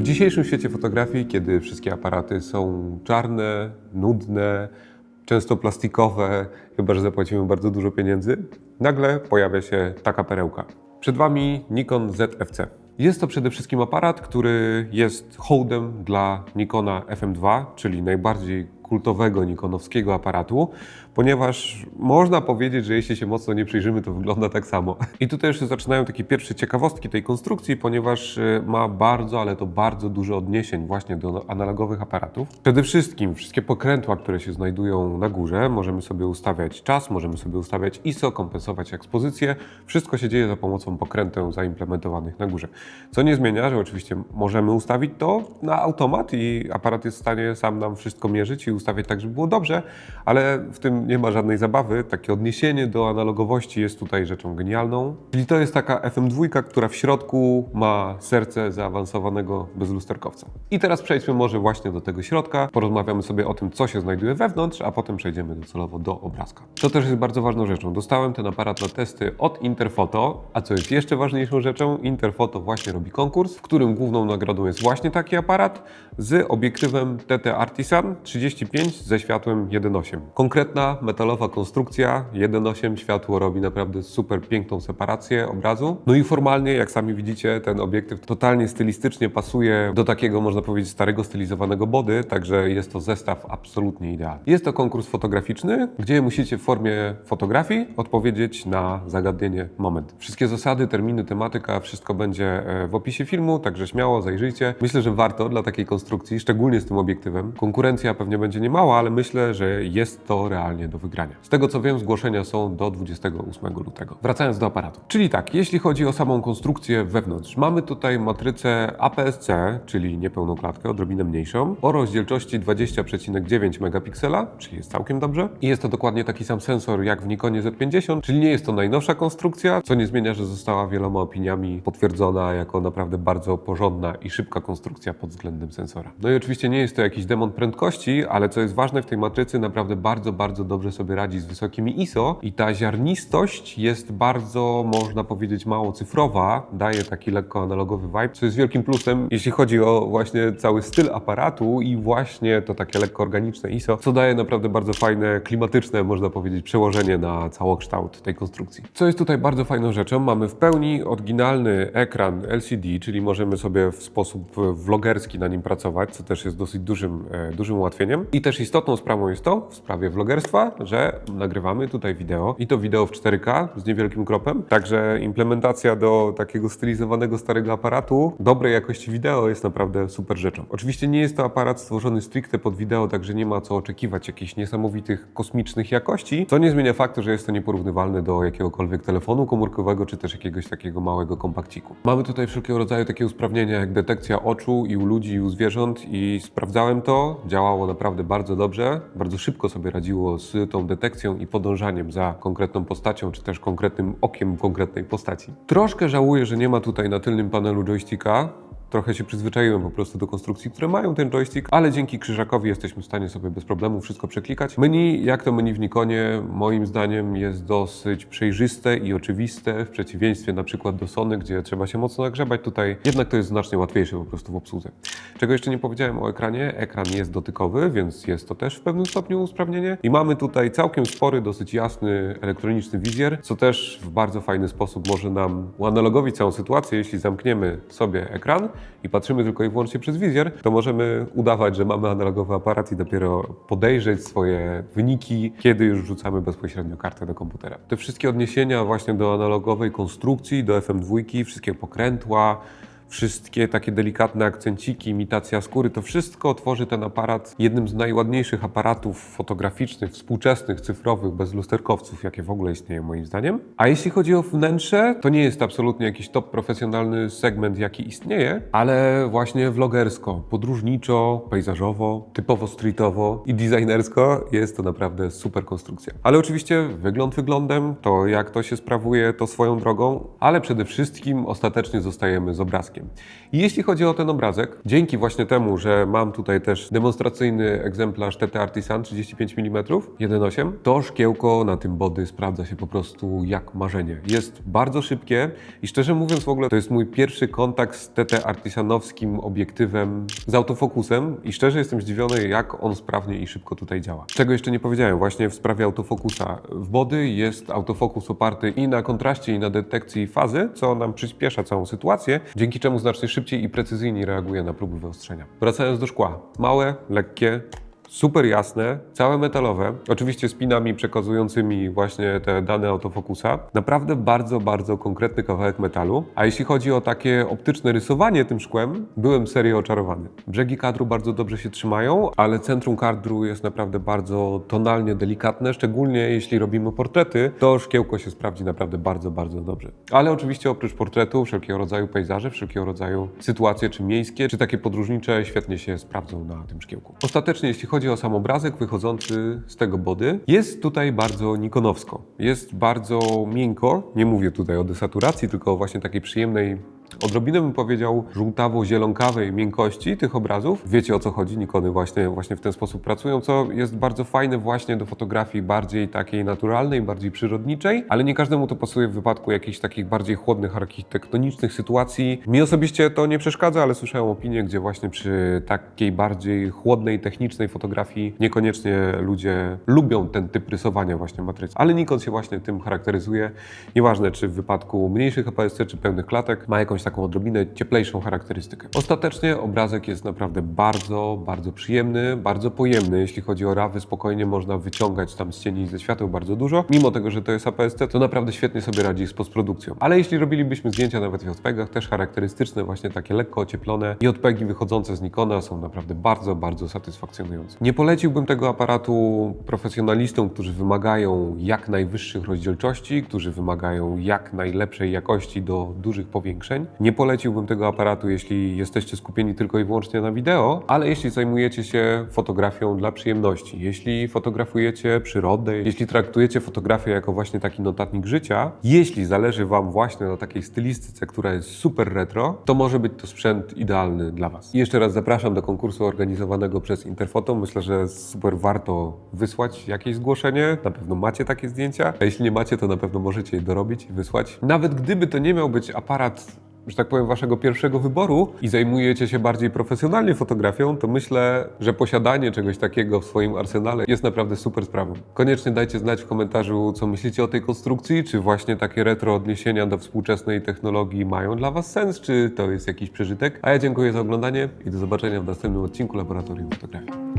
W dzisiejszym świecie fotografii, kiedy wszystkie aparaty są czarne, nudne, często plastikowe, chyba że zapłacimy bardzo dużo pieniędzy, nagle pojawia się taka perełka. Przed Wami Nikon ZFC. Jest to przede wszystkim aparat, który jest hołdem dla Nikona FM2, czyli najbardziej kultowego nikonowskiego aparatu, ponieważ można powiedzieć, że jeśli się mocno nie przyjrzymy, to wygląda tak samo. I tutaj już zaczynają takie pierwsze ciekawostki tej konstrukcji, ponieważ y, ma bardzo, ale to bardzo dużo odniesień właśnie do analogowych aparatów. Przede wszystkim wszystkie pokrętła, które się znajdują na górze, możemy sobie ustawiać czas, możemy sobie ustawiać ISO, kompensować ekspozycję. Wszystko się dzieje za pomocą pokręteł zaimplementowanych na górze. Co nie zmienia, że oczywiście możemy ustawić to na automat i aparat jest w stanie sam nam wszystko mierzyć i ustawiać tak, żeby było dobrze, ale w tym nie ma żadnej zabawy. Takie odniesienie do analogowości jest tutaj rzeczą genialną. Czyli to jest taka FM2, która w środku ma serce zaawansowanego bezlusterkowca. I teraz przejdźmy może właśnie do tego środka. Porozmawiamy sobie o tym, co się znajduje wewnątrz, a potem przejdziemy docelowo do obrazka. To też jest bardzo ważną rzeczą. Dostałem ten aparat na testy od Interfoto, a co jest jeszcze ważniejszą rzeczą, Interfoto właśnie robi konkurs, w którym główną nagrodą jest właśnie taki aparat z obiektywem TT Artisan 35 ze światłem 1.8. Konkretna metalowa konstrukcja 1.8 światło robi naprawdę super piękną separację obrazu. No i formalnie, jak sami widzicie, ten obiektyw totalnie stylistycznie pasuje do takiego, można powiedzieć, starego stylizowanego body, także jest to zestaw absolutnie idealny. Jest to konkurs fotograficzny, gdzie musicie w formie fotografii odpowiedzieć na zagadnienie moment. Wszystkie zasady, terminy, tematyka, wszystko będzie e, w opisie filmu, także śmiało zajrzyjcie. Myślę, że warto dla takiej konstrukcji, szczególnie z tym obiektywem. Konkurencja pewnie będzie niemała, ale myślę, że jest to realnie do wygrania. Z tego co wiem, zgłoszenia są do 28 lutego. Wracając do aparatu. Czyli tak, jeśli chodzi o samą konstrukcję wewnątrz, mamy tutaj matrycę APS-C, czyli niepełną klatkę, odrobinę mniejszą, o rozdzielczości 20,9 megapiksela, czyli jest całkiem dobrze. I jest to dokładnie taki sam sensor jak w Nikonie Z50, czyli nie jest to najnowsza konstrukcja, co nie zmienia, że została wieloma opiniami potwierdzona jako naprawdę bardzo porządna i szybka konstrukcja pod względem sensora. No i oczywiście nie jest to jakiś demon prędkości, ale co jest ważne w tej matrycy, naprawdę bardzo, bardzo dobrze sobie radzi z wysokimi ISO i ta ziarnistość jest bardzo, można powiedzieć, mało cyfrowa, daje taki lekko analogowy vibe, co jest wielkim plusem, jeśli chodzi o właśnie cały styl aparatu i właśnie to takie lekko organiczne ISO, co daje naprawdę bardzo fajne, klimatyczne, można powiedzieć, przełożenie na całokształt tej konstrukcji. Co jest tutaj bardzo fajną rzeczą, mamy w pełni oryginalny ekran LCD, czyli możemy sobie w sposób vlogerski na nim pracować, co też jest dosyć dużym, e, dużym ułatwieniem. I też istotną sprawą jest to, w sprawie vlogerstwa, że nagrywamy tutaj wideo i to wideo w 4K z niewielkim kropem, także implementacja do takiego stylizowanego starego aparatu, dobrej jakości wideo jest naprawdę super rzeczą. Oczywiście nie jest to aparat stworzony stricte pod wideo, także nie ma co oczekiwać jakichś niesamowitych kosmicznych jakości, co nie zmienia faktu, że jest to nieporównywalne do jakiegokolwiek telefonu komórkowego, czy też jakiegoś takiego małego kompakciku. Mamy tutaj wszelkiego rodzaju takie usprawnienia jak detekcja oczu i u ludzi, i u zwierząt i sprawdzałem to, działało naprawdę bardzo dobrze, bardzo szybko sobie radziło z tą detekcją i podążaniem za konkretną postacią, czy też konkretnym okiem konkretnej postaci. Troszkę żałuję, że nie ma tutaj na tylnym panelu joysticka, Trochę się przyzwyczaiłem po prostu do konstrukcji, które mają ten joystick, ale dzięki krzyżakowi jesteśmy w stanie sobie bez problemu wszystko przeklikać. Menu, jak to menu w Nikonie, moim zdaniem jest dosyć przejrzyste i oczywiste, w przeciwieństwie na przykład do Sony, gdzie trzeba się mocno nagrzebać. Tutaj jednak to jest znacznie łatwiejsze po prostu w obsłudze. Czego jeszcze nie powiedziałem o ekranie, ekran jest dotykowy, więc jest to też w pewnym stopniu usprawnienie. I mamy tutaj całkiem spory, dosyć jasny elektroniczny wizjer, co też w bardzo fajny sposób może nam uanalogowić całą sytuację, jeśli zamkniemy sobie ekran i patrzymy tylko i wyłącznie przez wizjer, to możemy udawać, że mamy analogowy aparat i dopiero podejrzeć swoje wyniki, kiedy już wrzucamy bezpośrednio kartę do komputera. Te wszystkie odniesienia właśnie do analogowej konstrukcji, do FM2, wszystkie pokrętła, wszystkie takie delikatne akcenciki, imitacja skóry, to wszystko tworzy ten aparat jednym z najładniejszych aparatów fotograficznych, współczesnych, cyfrowych, bez lusterkowców, jakie w ogóle istnieją moim zdaniem. A jeśli chodzi o wnętrze, to nie jest absolutnie jakiś top profesjonalny segment, jaki istnieje, ale właśnie vlogersko, podróżniczo, pejzażowo, typowo streetowo i designersko jest to naprawdę super konstrukcja. Ale oczywiście wygląd wyglądem, to jak to się sprawuje, to swoją drogą, ale przede wszystkim ostatecznie zostajemy z obrazkiem. Fotografikiem. I jeśli chodzi o ten obrazek, dzięki właśnie temu, że mam tutaj też demonstracyjny egzemplarz TT Artisan 35 mm 1.8, to szkiełko na tym body sprawdza się po prostu jak marzenie. Jest bardzo szybkie i szczerze mówiąc w ogóle to jest mój pierwszy kontakt z TT Artisanowskim obiektywem z autofokusem i szczerze jestem zdziwiony jak on sprawnie i szybko tutaj działa. Czego jeszcze nie powiedziałem właśnie w sprawie autofokusa. W body jest autofokus oparty i na kontraście i na detekcji fazy, co nam przyspiesza całą sytuację, dzięki czemu znacznie szybciej i precyzyjniej reaguje na próby wyostrzenia. Wracając do szkła. Małe, lekkie, super jasne, całe metalowe, oczywiście z pinami przekazującymi właśnie te dane autofokusa. Naprawdę bardzo, bardzo konkretny kawałek metalu. A jeśli chodzi o takie optyczne rysowanie tym szkłem, byłem serio oczarowany. Brzegi kadru bardzo dobrze się trzymają, ale centrum kadru jest naprawdę bardzo tonalnie delikatne, szczególnie jeśli robimy portrety, to szkiełko się sprawdzi naprawdę bardzo, bardzo dobrze. Ale oczywiście oprócz portretu, wszelkiego rodzaju pejzaże, wszelkiego rodzaju sytuacje, czy miejskie, czy takie podróżnicze, świetnie się sprawdzą na tym szkiełku. Ostatecznie, jeśli chodzi o sam obrazek wychodzący z tego body, jest tutaj bardzo nikonowsko. Jest bardzo miękko, nie mówię tutaj o desaturacji, tylko o właśnie takiej przyjemnej Odrobinę bym powiedział żółtawo-zielonkawej miękkości tych obrazów. Wiecie o co chodzi, Nikony właśnie, właśnie w ten sposób pracują, co jest bardzo fajne właśnie do fotografii bardziej takiej naturalnej, bardziej przyrodniczej, ale nie każdemu to pasuje w wypadku jakichś takich bardziej chłodnych, architektonicznych sytuacji. Mi osobiście to nie przeszkadza, ale słyszałem opinie, gdzie właśnie przy takiej bardziej chłodnej, technicznej fotografii niekoniecznie ludzie lubią ten typ rysowania właśnie matrycy. Ale Nikon się właśnie tym charakteryzuje. Nieważne, czy w wypadku mniejszych APS-C, czy pełnych klatek, ma taką odrobinę cieplejszą charakterystykę. Ostatecznie obrazek jest naprawdę bardzo, bardzo przyjemny, bardzo pojemny. Jeśli chodzi o rawy, spokojnie można wyciągać tam z cieni i ze świateł bardzo dużo. Mimo tego, że to jest APS-C, to naprawdę świetnie sobie radzi z postprodukcją. Ale jeśli robilibyśmy zdjęcia nawet w JPEGach, też charakterystyczne, właśnie takie lekko ocieplone JPEGi wychodzące z Nikona są naprawdę bardzo, bardzo satysfakcjonujące. Nie poleciłbym tego aparatu profesjonalistom, którzy wymagają jak najwyższych rozdzielczości, którzy wymagają jak najlepszej jakości do dużych powiększeń. Nie poleciłbym tego aparatu, jeśli jesteście skupieni tylko i wyłącznie na wideo, ale jeśli zajmujecie się fotografią dla przyjemności, jeśli fotografujecie przyrodę, jeśli traktujecie fotografię jako właśnie taki notatnik życia, jeśli zależy Wam właśnie na takiej stylistyce, która jest super retro, to może być to sprzęt idealny dla Was. I jeszcze raz zapraszam do konkursu organizowanego przez Interfoto. Myślę, że super warto wysłać jakieś zgłoszenie. Na pewno macie takie zdjęcia, a jeśli nie macie, to na pewno możecie je dorobić i wysłać. Nawet gdyby to nie miał być aparat że tak powiem, waszego pierwszego wyboru i zajmujecie się bardziej profesjonalnie fotografią, to myślę, że posiadanie czegoś takiego w swoim arsenale jest naprawdę super sprawą. Koniecznie dajcie znać w komentarzu, co myślicie o tej konstrukcji, czy właśnie takie retro odniesienia do współczesnej technologii mają dla was sens, czy to jest jakiś przeżytek. A ja dziękuję za oglądanie i do zobaczenia w następnym odcinku Laboratorium Fotografii.